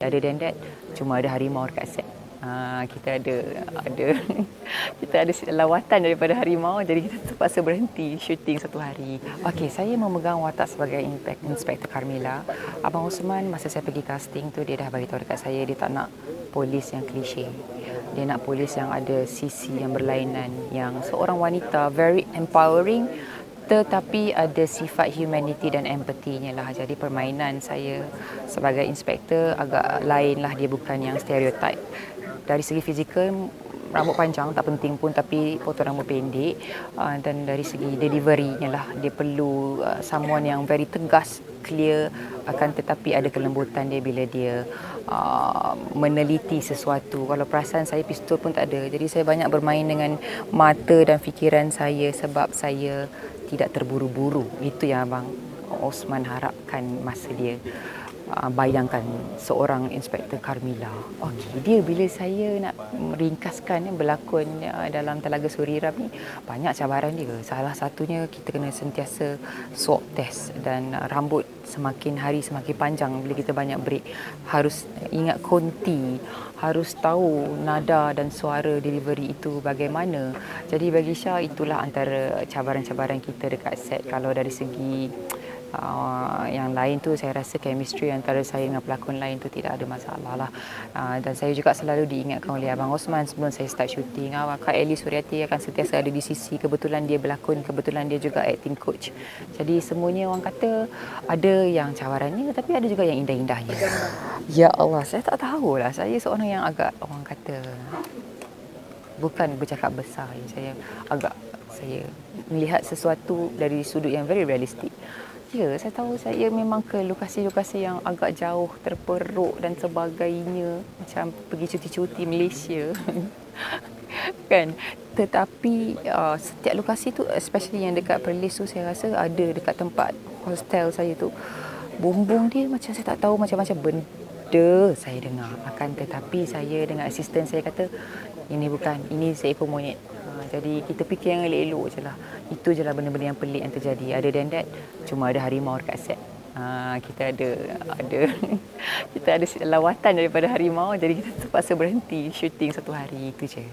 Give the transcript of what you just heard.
Other than that, cuma ada harimau dekat set. Uh, kita ada ada kita ada lawatan daripada harimau jadi kita terpaksa berhenti syuting satu hari. Okey, saya memegang watak sebagai Inspektor Carmila. Abang Osman masa saya pergi casting tu dia dah bagi tahu dekat saya dia tak nak polis yang klise. Dia nak polis yang ada sisi yang berlainan yang seorang wanita very empowering tetapi ada sifat humanity dan empathy-nya lah. Jadi permainan saya sebagai inspektor agak lain lah. Dia bukan yang stereotype. Dari segi fizikal, rambut panjang tak penting pun tapi potong rambut pendek. Uh, dan dari segi delivery-nya lah. Dia perlu uh, someone yang very tegas, clear akan tetapi ada kelembutan dia bila dia uh, meneliti sesuatu. Kalau perasaan saya pistol pun tak ada. Jadi saya banyak bermain dengan mata dan fikiran saya sebab saya tidak terburu-buru. Itu yang Abang Osman harapkan masa dia uh, bayangkan seorang Inspektor Carmila. Okey, dia bila saya nak meringkaskan berlakon uh, dalam Telaga Suriram ni banyak cabaran dia. Salah satunya kita kena sentiasa swab test dan rambut semakin hari semakin panjang bila kita banyak break. Harus ingat konti, harus tahu nada dan suara delivery itu bagaimana. Jadi bagi Syah itulah antara cabaran-cabaran kita dekat set kalau dari segi Uh, yang lain tu saya rasa chemistry antara saya dengan pelakon lain tu tidak ada masalah lah. Uh, dan saya juga selalu diingatkan oleh Abang Osman sebelum saya start shooting. Uh, Kak Eli Suryati akan sentiasa ada di sisi. Kebetulan dia berlakon, kebetulan dia juga acting coach. Jadi semuanya orang kata ada yang cabarannya tapi ada juga yang indah-indahnya. Ya Allah, saya tak tahu lah. Saya seorang yang agak orang kata bukan bercakap besar. Saya agak saya melihat sesuatu dari sudut yang very realistik. Ya, saya tahu saya memang ke lokasi-lokasi yang agak jauh, terperuk dan sebagainya. Macam pergi cuti-cuti Malaysia. kan? Tetapi uh, setiap lokasi tu, especially yang dekat Perlis tu, saya rasa ada dekat tempat hostel saya tu. Bumbung dia macam saya tak tahu macam-macam benda saya dengar. Akan tetapi saya dengan asisten saya kata, ini bukan, ini seekor monyet. Jadi kita fikir yang elok-elok je lah. Itu je lah benda-benda yang pelik yang terjadi. Ada than that, cuma ada harimau dekat set. Uh, kita ada ada kita ada lawatan daripada harimau jadi kita terpaksa berhenti syuting satu hari itu je.